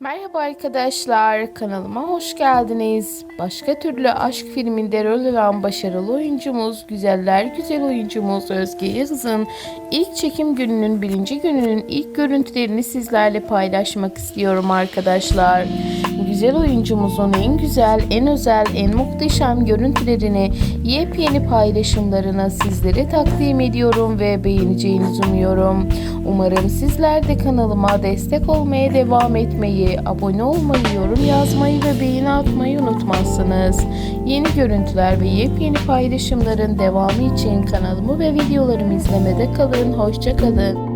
Merhaba arkadaşlar, kanalıma hoş geldiniz. Başka türlü aşk filminde rol alan başarılı oyuncumuz, güzeller güzel oyuncumuz Özge Yıldız'ın ilk çekim gününün birinci gününün ilk görüntülerini sizlerle paylaşmak istiyorum arkadaşlar. Güzel oyuncumuzun en güzel, en özel, en muhteşem görüntülerini, yepyeni paylaşımlarını sizlere takdim ediyorum ve beğeneceğinizi umuyorum. Umarım sizler de kanalıma destek olmaya devam etmeyi, abone olmayı, yorum yazmayı ve beğeni atmayı unutmazsınız. Yeni görüntüler ve yepyeni paylaşımların devamı için kanalımı ve videolarımı izlemede kalın. Hoşçakalın.